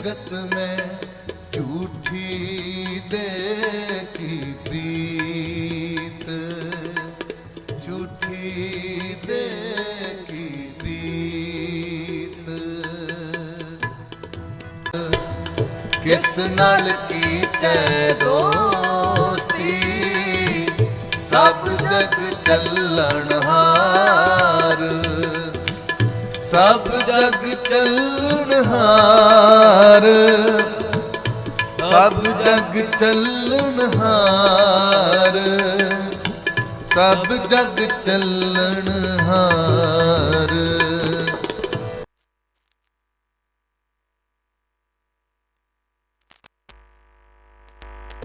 जगत में झूठी देखी प्रीत झूठी देखी प्रीत किस नल की चै दोस्ती सब जग चलन हार ਸਭ ਜਗ ਚੱਲਣ ਹਾਰ। ਸਭ ਜਗ ਚੱਲਣ ਹਾਰ। ਸਭ ਜਗ ਚੱਲਣ ਹਾਰ।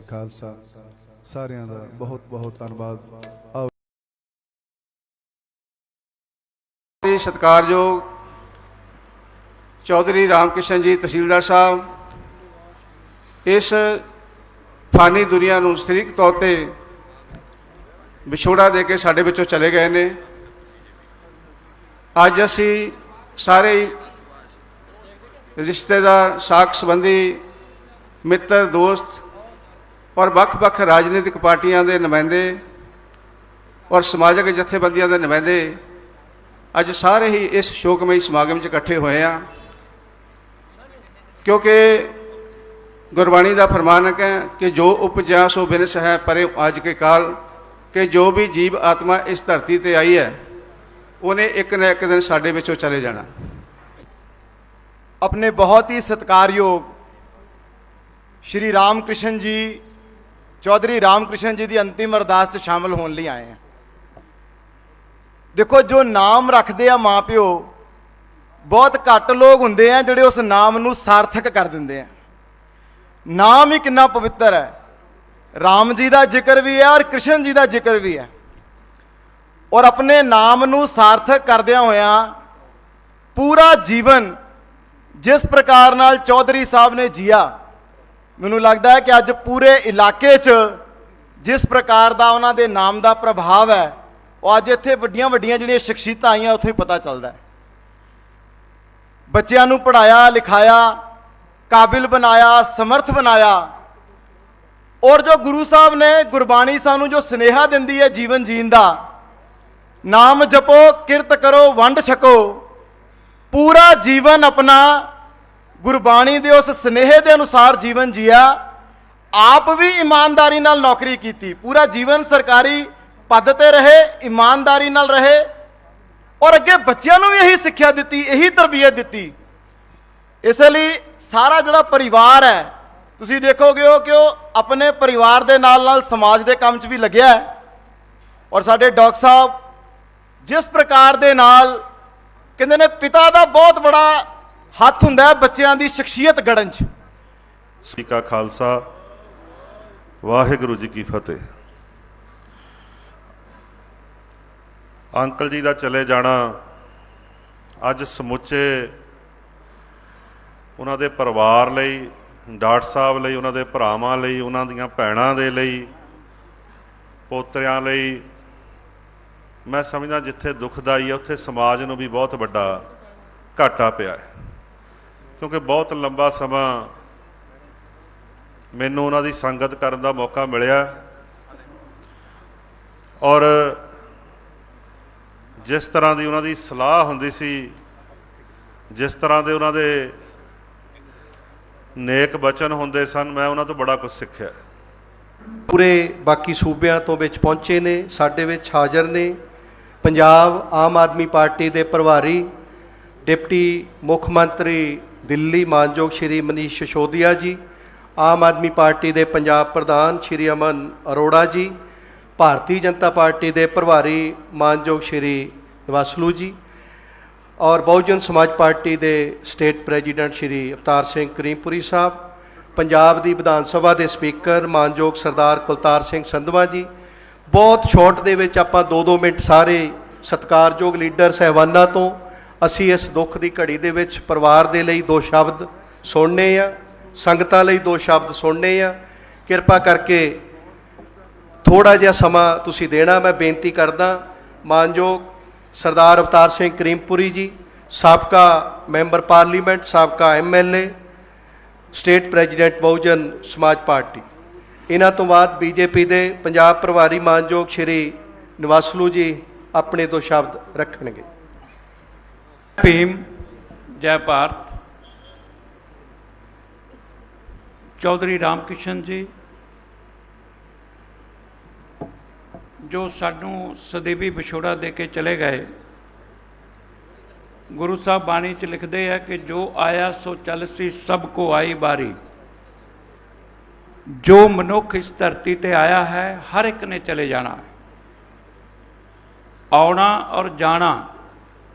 ਖਾਲਸਾ ਸਾਰਿਆਂ ਦਾ ਬਹੁਤ ਬਹੁਤ ਧੰਨਵਾਦ। ਆਓ। ਸਤਿਕਾਰਯੋਗ ਚੌਧਰੀ ਰਾਮਕਿਸ਼ਨ ਜੀ ਤਹਿਸੀਲਦਾਰ ਸਾਹਿਬ, ਇਸ ਫਾਨੀ ਦੁਨੀਆ ਨੂੰ ਸਰੀਰਕ ਤੌਰ ਤੇ ਵਿਛੋੜਾ ਦੇ ਕੇ ਸਾਡੇ ਵਿੱਚੋਂ ਚਲੇ ਗਏ ਨੇ। ਅੱਜ ਅਸੀਂ ਸਾਰੇ ਰਿਸ਼ਤੇਦਾਰ ਸਾਕ ਸੰਬੰਧੀ, ਮਿੱਤਰ, ਦੋਸਤ ਔਰ ਵੱਖ-ਵੱਖ ਰਾਜਨੀਤਿਕ ਪਾਰਟੀਆਂ ਦੇ ਨੁਮਾਇੰਦੇ ਔਰ ਸਮਾਜਿਕ ਜਥੇਬੰਦੀਆਂ ਦੇ ਨੁਮਾਇੰਦੇ ਅੱਜ ਸਾਰੇ ਹੀ ਇਸ ਸ਼ੋਕਮਈ ਸਮਾਗਮ 'ਚ ਇਕੱਠੇ ਹੋਏ ਆ। ਕਿਉਂਕਿ ਗੁਰਬਾਣੀ ਦਾ ਫਰਮਾਨਕ ਹੈ ਕਿ ਜੋ ਉਪਜਾ ਸੋ ਬਿਨਸ ਹੈ ਪਰੇ ਅੱਜ ਕੇ ਕਾਲ, ਕਿ ਜੋ ਵੀ ਜੀਵ ਆਤਮਾ ਇਸ ਧਰਤੀ ਤੇ ਆਈ ਹੈ, ਉਹਨੇ ਇੱਕ ਨਾ ਇੱਕ ਦਿਨ ਸਾਡੇ ਵਿੱਚੋਂ ਚਲੇ ਜਾਣਾ। ਆਪਣੇ ਬਹੁਤ ਹੀ ਸਤਿਕਾਰਯੋਗ ਸ਼੍ਰੀ ਰਾਮਕ੍ਰਿਸ਼ਨ ਜੀ, ਚੌਧਰੀ ਰਾਮਕ੍ਰਿਸ਼ਨ ਜੀ ਦੀ ਅੰਤਿਮ ਅਰਦਾਸ 'ਚ ਸ਼ਾਮਲ ਹੋਣ ਲਈ ਆਏ ਆ ਦੇਖੋ, ਜੋ ਨਾਮ ਰੱਖਦੇ ਆ ਮਾਪਿਓ ਬਹੁਤ ਘੱਟ ਲੋਕ ਹੁੰਦੇ ਆ ਜਿਹੜੇ ਉਸ ਨਾਮ ਨੂੰ ਸਾਰਥਕ ਕਰ ਦਿੰਦੇ ਆ। ਨਾਮ ਹੀ ਕਿੰਨਾ ਪਵਿੱਤਰ ਹੈ। ਰਾਮ ਜੀ ਦਾ ਜ਼ਿਕਰ ਵੀ ਹੈ ਔਰ ਕ੍ਰਿਸ਼ਨ ਜੀ ਦਾ ਜ਼ਿਕਰ ਵੀ ਹੈ। ਔਰ ਆਪਣੇ ਨਾਮ ਨੂੰ ਸਾਰਥਕ ਕਰਦਿਆਂ ਹੋਇਆਂ ਪੂਰਾ ਜੀਵਨ ਜਿਸ ਪ੍ਰਕਾਰ ਨਾਲ ਚੌਧਰੀ ਸਾਹਿਬ ਨੇ ਜੀਆ, ਮੈਨੂੰ ਲੱਗਦਾ ਹੈ ਕਿ ਅੱਜ ਪੂਰੇ ਇਲਾਕੇ 'ਚ ਜਿਸ ਪ੍ਰਕਾਰ ਦਾ ਉਹਨਾਂ ਦੇ ਨਾਮ ਦਾ ਪ੍ਰਭਾਵ ਹੈ, ਉਹ ਅੱਜ ਇੱਥੇ ਵੱਡੀਆਂ ਵੱਡੀਆਂ ਜਿਹੜੀਆਂ ਸ਼ਖਸੀਅਤਾਂ ਆਈਆਂ, ਉੱਥੇ ਹੀ ਪਤਾ ਚੱਲਦਾ ਹੈ। ਬੱਚਿਆਂ ਨੂੰ ਪੜਾਇਆ ਲਿਖਾਇਆ, ਕਾਬਿਲ ਬਣਾਇਆ, ਸਮਰਥ ਬਣਾਇਆ। ਔਰ ਜੋ ਗੁਰੂ ਸਾਹਿਬ ਨੇ ਗੁਰਬਾਣੀ ਸਾਨੂੰ ਜੋ ਸਨੇਹਾ ਦਿੰਦੀ ਹੈ ਜੀਵਨ ਜੀਣ ਦਾ, ਨਾਮ ਜਪੋ, ਕਿਰਤ ਕਰੋ, ਵੰਡ ਛਕੋ, ਪੂਰਾ ਜੀਵਨ ਆਪਣਾ ਗੁਰਬਾਣੀ ਦੇ ਉਸ ਸਨੇਹ ਦੇ ਅਨੁਸਾਰ ਜੀਵਨ ਜੀਆ, ਆਪ ਵੀ ਇਮਾਨਦਾਰੀ ਨਾਲ ਨੌਕਰੀ ਕੀਤੀ। ਪੂਰਾ ਜੀਵਨ ਸਰਕਾਰੀ ਪਦ ਤੇ ਰਹੇ, ਇਮਾਨਦਾਰੀ ਨਾਲ ਰਹੇ ਔਰ ਅੱਗੇ ਬੱਚਿਆਂ ਨੂੰ ਵੀ ਇਹੀ ਸਿੱਖਿਆ ਦਿੱਤੀ, ਇਹੀ ਤਰਬੀਅਤ ਦਿੱਤੀ। ਇਸ ਲਈ ਸਾਰਾ ਜਿਹੜਾ ਪਰਿਵਾਰ ਹੈ, ਤੁਸੀਂ ਦੇਖੋਗੇ ਉਹ ਕਿ ਉਹ ਆਪਣੇ ਪਰਿਵਾਰ ਦੇ ਨਾਲ ਨਾਲ ਸਮਾਜ ਦੇ ਕੰਮ 'ਚ ਵੀ ਲੱਗਿਆ ਹੈ। ਔਰ ਸਾਡੇ ਡਾਕਟਰ ਸਾਹਿਬ ਜਿਸ ਪ੍ਰਕਾਰ ਦੇ ਨਾਲ ਕਹਿੰਦੇ ਨੇ ਪਿਤਾ ਦਾ ਬਹੁਤ ਬੜਾ ਹੱਥ ਹੁੰਦਾ ਹੈ ਬੱਚਿਆਂ ਦੀ ਸ਼ਖਸੀਅਤ ਗੜਨ 'ਚ। ਸ੍ਰੀ ਕਾ ਖਾਲਸਾ, ਵਾਹਿਗੁਰੂ ਜੀ ਕੀ ਫਤਿਹ। ਅੰਕਲ ਜੀ ਦਾ ਚਲੇ ਜਾਣਾ, ਅੱਜ ਸਮੁੱਚੇ ਉਹਨਾਂ ਦੇ ਪਰਿਵਾਰ ਲਈ, ਡਾਕਟਰ ਸਾਹਿਬ ਲਈ, ਉਹਨਾਂ ਦੇ ਭਰਾਵਾਂ ਲਈ, ਉਹਨਾਂ ਦੀਆਂ ਭੈਣਾਂ ਦੇ ਲਈ, ਪੋਤਰਿਆਂ ਲਈ, ਮੈਂ ਸਮਝਦਾ ਜਿੱਥੇ ਦੁਖਦਾਈ ਹੈ, ਉੱਥੇ ਸਮਾਜ ਨੂੰ ਵੀ ਬਹੁਤ ਵੱਡਾ ਘਾਟਾ ਪਿਆ ਹੈ। ਕਿਉਂਕਿ ਬਹੁਤ ਲੰਬਾ ਸਮਾਂ ਮੈਨੂੰ ਉਹਨਾਂ ਦੀ ਸੰਗਤ ਕਰਨ ਦਾ ਮੌਕਾ ਮਿਲਿਆ। ਔਰ ਜਿਸ ਤਰ੍ਹਾਂ ਦੀ ਉਹਨਾਂ ਦੀ ਸਲਾਹ ਹੁੰਦੀ ਸੀ, ਜਿਸ ਤਰ੍ਹਾਂ ਦੇ ਉਹਨਾਂ ਦੇ ਨੇਕ ਬਚਨ ਹੁੰਦੇ ਸਨ, ਮੈਂ ਉਹਨਾਂ ਤੋਂ ਬੜਾ ਕੁਝ ਸਿੱਖਿਆ। ਪੂਰੇ ਬਾਕੀ ਸੂਬਿਆਂ ਤੋਂ ਵਿੱਚ ਪਹੁੰਚੇ ਨੇ, ਸਾਡੇ ਵਿੱਚ ਹਾਜ਼ਰ ਨੇ। ਪੰਜਾਬ ਆਮ ਆਦਮੀ ਪਾਰਟੀ ਦੇ ਪ੍ਰਭਾਰੀ, ਡਿਪਟੀ ਮੁੱਖ ਮੰਤਰੀ ਦਿੱਲੀ ਮਾਨਯੋਗ ਸ਼੍ਰੀ ਮਨੀਸ਼ ਸਸ਼ੋਦੀਆ ਜੀ, ਆਮ ਆਦਮੀ ਪਾਰਟੀ ਦੇ ਪੰਜਾਬ ਪ੍ਰਧਾਨ ਸ਼੍ਰੀ ਅਮਨ ਅਰੋੜਾ ਜੀ ਭਾਰਤੀ ਜਨਤਾ ਪਾਰਟੀ ਦੇ ਪ੍ਰਭਾਰੀ ਮਾਨਯੋਗ ਸ਼੍ਰੀ ਨਿਵਾਸਲੂ ਜੀ ਔਰ ਬਹੁਜਨ ਸਮਾਜ ਪਾਰਟੀ ਦੇ ਸਟੇਟ ਪ੍ਰੈਜ਼ੀਡੈਂਟ ਸ਼੍ਰੀ ਅਵਤਾਰ ਸਿੰਘ ਕਰੀਮਪੁਰੀ ਸਾਹਿਬ, ਪੰਜਾਬ ਦੀ ਵਿਧਾਨ ਸਭਾ ਦੇ ਸਪੀਕਰ ਮਾਨਯੋਗ ਸਰਦਾਰ ਕੁਲਤਾਰ ਸਿੰਘ ਸੰਧਵਾ ਜੀ, ਬਹੁਤ ਸ਼ਾਰਟ ਦੇ ਵਿੱਚ ਆਪਾਂ 2-2 ਮਿੰਟ ਸਾਰੇ ਸਤਿਕਾਰਯੋਗ ਲੀਡਰ ਸਹਿਬਾਨਾਂ ਤੋਂ ਅਸੀਂ ਇਸ ਦੁੱਖ ਦੀ ਘੜੀ ਦੇ ਵਿੱਚ ਪਰਿਵਾਰ ਦੇ ਲਈ ਦੋ ਸ਼ਬਦ ਸੁਣਨੇ ਆ, ਸੰਗਤਾਂ ਲਈ ਦੋ ਸ਼ਬਦ ਸੁਣਨੇ ਆ। ਕਿਰਪਾ ਕਰਕੇ ਥੋੜਾ ਜਿਹਾ ਸਮਾਂ ਤੁਸੀਂ ਦੇਣਾ, ਮੈਂ ਬੇਨਤੀ ਕਰਦਾ, ਮਾਨਯੋਗ ਸਰਦਾਰ ਅਵਤਾਰ ਸਿੰਘ ਕਰੀਮਪੁਰੀ ਜੀ, ਸਾਬਕਾ ਮੈਂਬਰ ਪਾਰਲੀਮੈਂਟ, ਸਾਬਕਾ MLA state president Bahujan Samaj party. ਇਹਨਾਂ ਤੋਂ ਬਾਅਦ ਬੀਜੇਪੀ ਦੇ ਪੰਜਾਬ ਪ੍ਰਭਾਰੀ ਮਾਨਯੋਗ ਸ਼੍ਰੀ ਨਿਵਾਸਲੂ ਜੀ ਆਪਣੇ ਤੋਂ ਸ਼ਬਦ ਰੱਖਣਗੇ। ਭੀਮ, ਜੈ ਭਾਰਤ। ਚੌਧਰੀ ਰਾਮਕਿਸ਼ਨ ਜੀ ਜੋ ਸਾਨੂੰ ਸਦੀਵੀ ਵਿਛੋੜਾ ਦੇ ਕੇ ਚਲੇ ਗਏ, ਗੁਰੂ ਸਾਹਿਬ ਬਾਣੀ ਚ ਲਿਖਦੇ ਆ ਕਿ ਜੋ ਆਇਆ ਸੋ ਚੱਲ ਸੀ ਸਭ ਕੋ ਆਈ ਬਾਰੀ। ਜੋ ਮਨੁੱਖ ਇਸ ਧਰਤੀ ਤੇ ਆਇਆ ਹੈ, ਹਰ ਇੱਕ ਨੇ ਚਲੇ ਜਾਣਾ ਆਉਣਾ ਔਰ ਜਾਣਾ,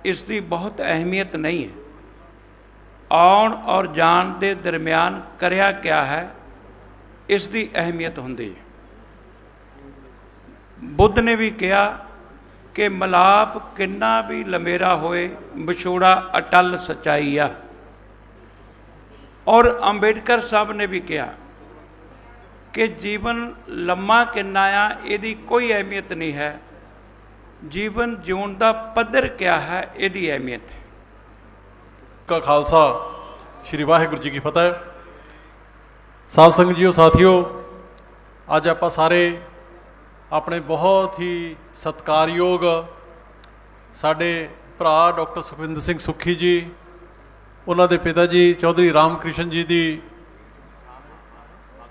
ਇਸ ਦੀ ਬਹੁਤ ਅਹਿਮੀਅਤ ਨਹੀਂ ਹੈ। ਆਉਣ ਔਰ ਜਾਣ ਦੇ ਦਰਮਿਆਨ ਕਰਿਆ ਕਿਆ ਹੈ, ਇਸ ਦੀ ਅਹਿਮੀਅਤ ਹੁੰਦੀ ਹੈ। ਬੁੱਧ ਨੇ ਵੀ ਕਿਹਾ ਕਿ ਮਲਾਪ ਕਿੰਨਾ ਵੀ ਲੰਮੇਰਾ ਹੋਏ, ਵਿਛੋੜਾ ਅਟਲ ਸਚਾਈ ਆ। ਔਰ ਅੰਬੇਡਕਰ ਸਾਹਿਬ ਨੇ ਵੀ ਕਿਹਾ ਕਿ ਜੀਵਨ ਲੰਮਾ ਕਿੰਨਾ ਆ, ਇਹਦੀ ਕੋਈ ਅਹਿਮੀਅਤ ਨਹੀਂ ਹੈ। ਜੀਵਨ ਜਿਉਣ ਦਾ ਪੱਧਰ ਕਿਆ ਹੈ, ਇਹਦੀ ਅਹਿਮੀਅਤ ਹੈ। ਕਾ ਖਾਲਸਾ, ਸ੍ਰੀ ਵਾਹਿਗੁਰੂ ਜੀ ਕੀ ਫਤਿਹ। ਸਾਧ ਸੰਗਤ ਜੀਓ, ਸਾਥੀਓ, ਅੱਜ ਆਪਾਂ ਸਾਰੇ ਆਪਣੇ ਬਹੁਤ ਹੀ ਸਤਿਕਾਰਯੋਗ ਸਾਡੇ ਭਰਾ ਡਾਕਟਰ ਸੁਖਵਿੰਦਰ ਸਿੰਘ ਸੁੱਖੀ ਜੀ, ਉਹਨਾਂ ਦੇ ਪਿਤਾ ਜੀ ਚੌਧਰੀ ਰਾਮਕ੍ਰਿਸ਼ਨ ਜੀ ਦੀ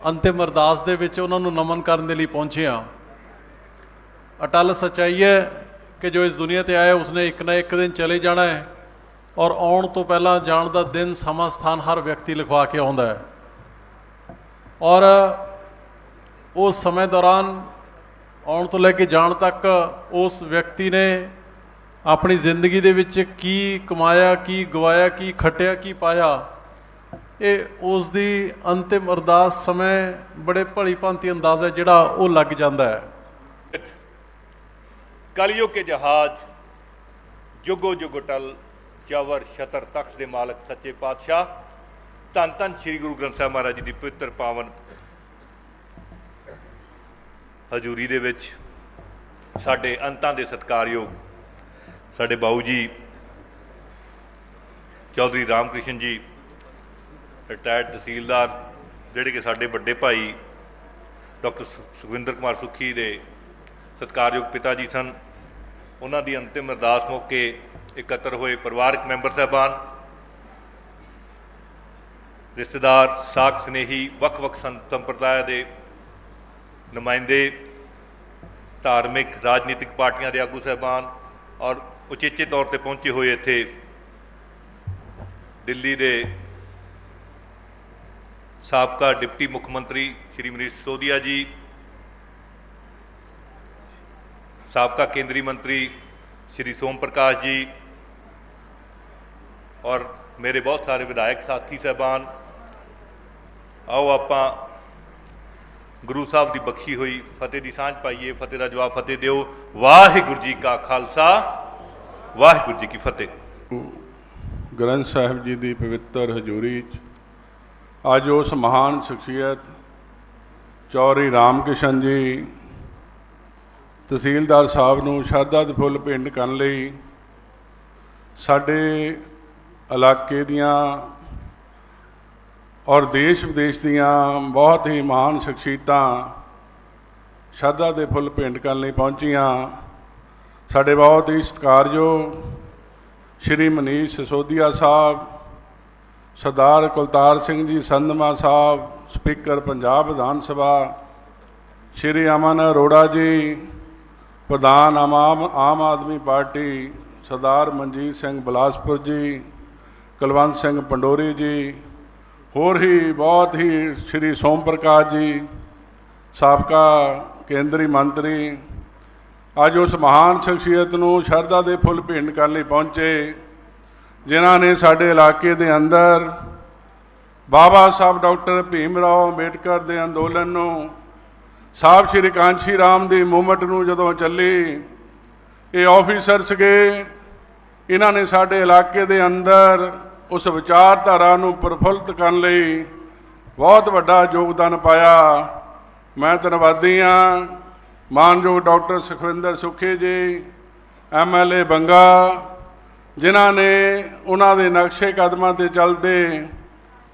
ਅੰਤਿਮ ਅਰਦਾਸ ਦੇ ਵਿੱਚ ਉਹਨਾਂ ਨੂੰ ਨਮਨ ਕਰਨ ਦੇ ਲਈ ਪਹੁੰਚੇ ਹਾਂ। ਅਟਲ ਸੱਚਾਈ ਹੈ ਕਿ ਜੋ ਇਸ ਦੁਨੀਆ ਤੇ ਆਇਆ, ਉਸਨੇ ਇੱਕ ਨਾ ਇੱਕ ਦਿਨ ਚਲੇ ਜਾਣਾ ਹੈ ਔਰ ਆਉਣ ਤੋਂ ਪਹਿਲਾਂ ਜਾਣ ਦਾ ਦਿਨ, ਸਮਾਂ, ਸਥਾਨ ਹਰ ਵਿਅਕਤੀ ਲਿਖਵਾ ਕੇ ਆਉਂਦਾ ਹੈ। ਔਰ ਉਸ ਸਮੇਂ ਦੌਰਾਨ ਆਉਣ ਤੋਂ ਲੈ ਕੇ ਜਾਣ ਤੱਕ ਉਸ ਵਿਅਕਤੀ ਨੇ ਆਪਣੀ ਜ਼ਿੰਦਗੀ ਦੇ ਵਿੱਚ ਕੀ ਕਮਾਇਆ, ਕੀ ਗਵਾਇਆ, ਕੀ ਖਟਿਆ, ਕੀ ਪਾਇਆ, ਇਹ ਉਸ ਦੀ ਅੰਤਿਮ ਅਰਦਾਸ ਸਮੇਂ ਬੜੇ ਭਲੀ ਭਾਂਤੀ ਅੰਦਾਜ਼ ਹੈ ਜਿਹੜਾ ਉਹ ਲੱਗ ਜਾਂਦਾ ਹੈ। ਕਲਯੁਗ ਕੇ ਜਹਾਜ਼, ਜੁਗੋ ਜੁਗ ਟਲ ਚਵਰ ਸ਼ਤਰ ਤਖਤ ਦੇ ਮਾਲਕ ਸੱਚੇ ਪਾਤਸ਼ਾਹ, ਧੰਨ ਧੰਨ ਸ੍ਰੀ ਗੁਰੂ ਗ੍ਰੰਥ ਸਾਹਿਬ ਮਹਾਰਾਜ ਜੀ ਦੀ ਪਵਿੱਤਰ ਪਾਵਨ ਹਜ਼ੂਰੀ ਦੇ ਵਿੱਚ ਸਾਡੇ ਅੰਤਾਂ ਦੇ ਸਤਿਕਾਰਯੋਗ ਸਾਡੇ ਬਾਊ ਜੀ, ਚੌਧਰੀ ਰਾਮਕ੍ਰਿਸ਼ਨ ਜੀ ਰਿਟਾਇਰਡ ਤਹਿਸੀਲਦਾਰ, ਜਿਹੜੇ ਕਿ ਸਾਡੇ ਵੱਡੇ ਭਾਈ ਡਾਕਟਰ ਸੁਖਵਿੰਦਰ ਕੁਮਾਰ ਸੁੱਖੀ ਦੇ ਸਤਿਕਾਰਯੋਗ ਪਿਤਾ ਜੀ ਸਨ। ਉਹਨਾਂ ਦੀ ਅੰਤਿਮ ਅਰਦਾਸ ਮੌਕੇ ਇਕੱਤਰ ਹੋਏ ਪਰਿਵਾਰਕ ਮੈਂਬਰ ਸਾਹਿਬਾਨ, ਰਿਸ਼ਤੇਦਾਰ ਸਾਖ ਸਨੇਹੀ ਵੱਖ-ਵੱਖ ਸੰਤ ਸੰਪਰਦਾਇ ਦੇ ਨੁਮਾਇੰਦੇ ਧਾਰਮਿਕ ਰਾਜਨੀਤਿਕ ਪਾਰਟੀਆਂ ਦੇ ਆਗੂ ਸਾਹਿਬਾਨ ਔਰ ਉਚੇਚੇ ਤੌਰ ਤੇ ਪਹੁੰਚੇ ਹੋਏ ਇੱਥੇ ਦਿੱਲੀ ਦੇ ਸਾਬਕਾ ਡਿਪਟੀ ਮੁੱਖ ਮੰਤਰੀ ਸ਼੍ਰੀ ਮਨੀਸ਼ ਸਿਸੋਦੀਆ ਜੀ ਸਾਬਕਾ ਕੇਂਦਰੀ ਮੰਤਰੀ ਸ਼੍ਰੀ ਸੋਮ ਪ੍ਰਕਾਸ਼ ਜੀ ਔਰ ਮੇਰੇ ਬਹੁਤ ਸਾਰੇ ਵਿਧਾਇਕ ਸਾਥੀ ਸਹਿਬਾਨ ਆਓ ਆਪਾਂ ਗੁਰੂ ਸਾਹਿਬ ਦੀ ਬਖਸ਼ੀ ਹੋਈ, ਫਤਿਹ ਦੀ ਸਾਂਝ ਪਾਈਏ, ਫਤਿਹ ਦਾ ਜਵਾਬ ਫਤਿਹ ਦਿਓ। ਵਾਹਿਗੁਰੂ ਜੀ ਕਾ ਖਾਲਸਾ, ਵਾਹਿਗੁਰੂ ਜੀ ਕੀ ਫਤਿਹ। ਗ੍ਰੰਥ ਸਾਹਿਬ ਜੀ ਦੀ ਪਵਿੱਤਰ ਹਜ਼ੂਰੀ 'ਚ ਅੱਜ ਉਸ ਮਹਾਨ ਸ਼ਖਸੀਅਤ ਚੌਰੀ ਰਾਮਕਿਸ਼ਨ ਜੀ ਤਹਿਸੀਲਦਾਰ ਸਾਹਿਬ ਨੂੰ ਸ਼ਰਧਾ ਦੇ ਫੁੱਲ ਭੇਂਟ ਕਰਨ ਲਈ ਸਾਡੇ ਇਲਾਕੇ ਦੀਆਂ ਔਰ ਦੇਸ਼ ਵਿਦੇਸ਼ ਦੀਆਂ ਬਹੁਤ ਹੀ ਮਹਾਨ ਸ਼ਖਸੀਅਤਾਂ ਸ਼ਰਧਾ ਦੇ ਫੁੱਲ ਭੇਂਟ ਕਰਨ ਲਈ ਪਹੁੰਚੀਆਂ। ਸਾਡੇ ਬਹੁਤ ਹੀ ਸਤਿਕਾਰਯੋਗ ਸ਼੍ਰੀ ਮਨੀਸ਼ ਸਸੋਦੀਆ ਸਾਹਿਬ, ਸਰਦਾਰ ਕੁਲਤਾਰ ਸਿੰਘ ਜੀ ਸੰਧਮਾ ਸਾਹਿਬ, ਸਪੀਕਰ ਪੰਜਾਬ ਵਿਧਾਨ ਸਭਾ, ਸ਼੍ਰੀ ਅਮਨ ਅਰੋੜਾ ਜੀ, ਪ੍ਰਧਾਨ ਆਮ ਆਮ ਆਦਮੀ ਪਾਰਟੀ, ਸਰਦਾਰ ਮਨਜੀਤ ਸਿੰਘ ਬਲਾਸਪੁਰ ਜੀ, ਕੁਲਵੰਤ ਸਿੰਘ ਪੰਡੋਰੀ ਜੀ ਹੋਰ ਹੀ ਬਹੁਤ ਹੀ ਸ਼੍ਰੀ ਸੋਮ ਪ੍ਰਕਾਸ਼ ਜੀ, ਸਾਬਕਾ ਕੇਂਦਰੀ ਮੰਤਰੀ, ਅੱਜ ਉਸ ਮਹਾਨ ਸ਼ਖਸੀਅਤ ਨੂੰ ਸ਼ਰਧਾ ਦੇ ਫੁੱਲ ਭੇਂਟ ਕਰਨ ਲਈ ਪਹੁੰਚੇ, ਜਿਨ੍ਹਾਂ ਨੇ ਸਾਡੇ ਇਲਾਕੇ ਦੇ ਅੰਦਰ ਬਾਬਾ ਸਾਹਿਬ ਡਾਕਟਰ ਭੀਮ ਰਾਓ ਅੰਬੇਡਕਰ ਦੇ ਅੰਦੋਲਨ ਨੂੰ ਸਾਹਿਬ ਸ਼੍ਰੀ ਕਾਂਸ਼ੀ ਰਾਮ ਦੀ ਮੂਵਮੈਂਟ ਨੂੰ ਜਦੋਂ ਚੱਲੀ, ਇਹ ਆਫੀਸਰ ਸੀਗੇ ਇਹਨਾਂ ਨੇ ਸਾਡੇ ਇਲਾਕੇ ਦੇ ਅੰਦਰ ਉਸ ਵਿਚਾਰਧਾਰਾ ਨੂੰ ਪ੍ਰਫੁੱਲਤ ਕਰਨ ਲਈ ਬਹੁਤ ਵੱਡਾ ਯੋਗਦਾਨ ਪਾਇਆ। ਮੈਂ ਧੰਨਵਾਦੀ ਹਾਂ। ਮਾਨਯੋਗ ਡਾਕਟਰ ਸੁਖਵਿੰਦਰ ਸੁਖੀ ਜੀ ਐਮਐਲਏ ਬੰਗਾ, ਜਿਨ੍ਹਾਂ ਨੇ ਉਹਨਾਂ ਦੇ ਨਕਸ਼ੇ ਕਦਮਾਂ ਤੇ ਚੱਲਦੇ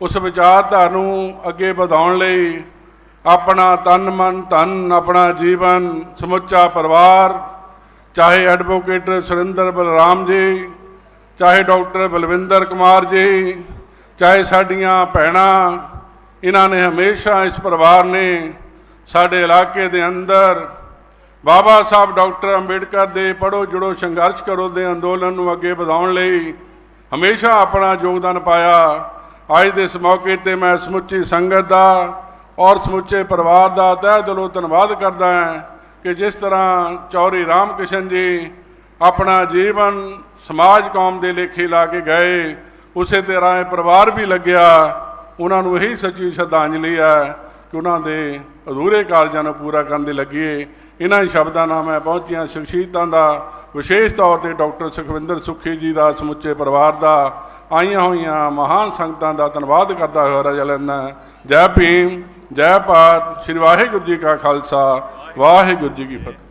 ਉਸ ਵਿਚਾਰਧਾਰਾ ਨੂੰ ਅੱਗੇ ਵਧਾਉਣ ਲਈ ਆਪਣਾ ਤਨ, ਮਨ, ਧਨ, ਆਪਣਾ ਜੀਵਨ, ਸਮੁੱਚਾ ਪਰਿਵਾਰ, ਚਾਹੇ ਐਡਵੋਕੇਟ ਸੁਰਿੰਦਰ ਬਲਰਾਮ ਜੀ ਚਾਹੇ ਡਾਕਟਰ ਬਲਵਿੰਦਰ ਕੁਮਾਰ ਜੀ, ਚਾਹੇ ਸਾਡੀਆਂ ਭੈਣਾਂ, ਇਹਨਾਂ ਨੇ ਹਮੇਸ਼ਾ ਇਸ ਪਰਿਵਾਰ ਨੇ ਸਾਡੇ ਇਲਾਕੇ ਦੇ ਅੰਦਰ ਬਾਬਾ ਸਾਹਿਬ ਡਾਕਟਰ ਅੰਬੇਡਕਰ ਦੇ ਪੜੋ ਜੁੜੋ ਸੰਘਰਸ਼ ਕਰੋ ਦੇ ਅੰਦੋਲਨ ਨੂੰ ਅੱਗੇ ਵਧਾਉਣ ਲਈ ਹਮੇਸ਼ਾ ਆਪਣਾ ਯੋਗਦਾਨ ਪਾਇਆ। ਅੱਜ ਦੇ ਇਸ ਮੌਕੇ ਤੇ ਮੈਂ ਸਮੁੱਚੀ ਸੰਗਤ ਦਾ ਔਰ ਸਮੁੱਚੇ ਪਰਿਵਾਰ ਦਾ ਤਹਿ ਦਿਲੋਂ ਧੰਨਵਾਦ ਕਰਦਾ ਹਾਂ ਕਿ ਜਿਸ ਤਰ੍ਹਾਂ ਚੌਰੀ ਰਾਮਕਿਸ਼ਨ ਜੀ ਆਪਣਾ ਜੀਵਨ ਸਮਾਜ ਕੌਮ ਦੇ ਲੇਖੇ ਲਾ ਕੇ ਗਏ। ਉਸੇ ਤਰ੍ਹਾਂ ਇਹ ਪਰਿਵਾਰ ਵੀ ਲੱਗਿਆ। ਉਹਨਾਂ ਨੂੰ ਇਹੀ ਸੱਚੀ ਸ਼ਰਧਾਂਜਲੀ ਹੈ ਕਿ ਉਹਨਾਂ ਦੇ ਅਧੂਰੇ ਕਾਰਜਾਂ ਨੂੰ ਪੂਰਾ ਕਰਨ ਦੇ ਲੱਗੀਏ ਇਹਨਾਂ ਸ਼ਬਦਾਂ ਨਾਲ ਮੈਂ ਪਹੁੰਚੀਆਂ ਸ਼ਖਸੀਅਤਾਂ ਦਾ। ਵਿਸ਼ੇਸ਼ ਤੌਰ ਤੇ ਡਾਕਟਰ ਸੁਖਵਿੰਦਰ ਸੁਖੀ ਜੀ ਦਾ, ਸਮੁੱਚੇ ਪਰਿਵਾਰ ਦਾ। ਆਈਆਂ ਹੋਈਆਂ ਮਹਾਨ ਸੰਗਤਾਂ ਦਾ ਧੰਨਵਾਦ ਕਰਦਾ ਹੋਇਆ ਰਜਾ ਲੈਂਦਾ ਜੈ ਭੀਮ, ਜੈ ਭਾਰਤ। ਸ੍ਰੀ ਵਾਹਿਗੁਰੂ ਜੀ ਕਾ ਖਾਲਸਾ। ਵਾਹਿਗੁਰੂ ਜੀ ਕੀ ਫਤਿਹ।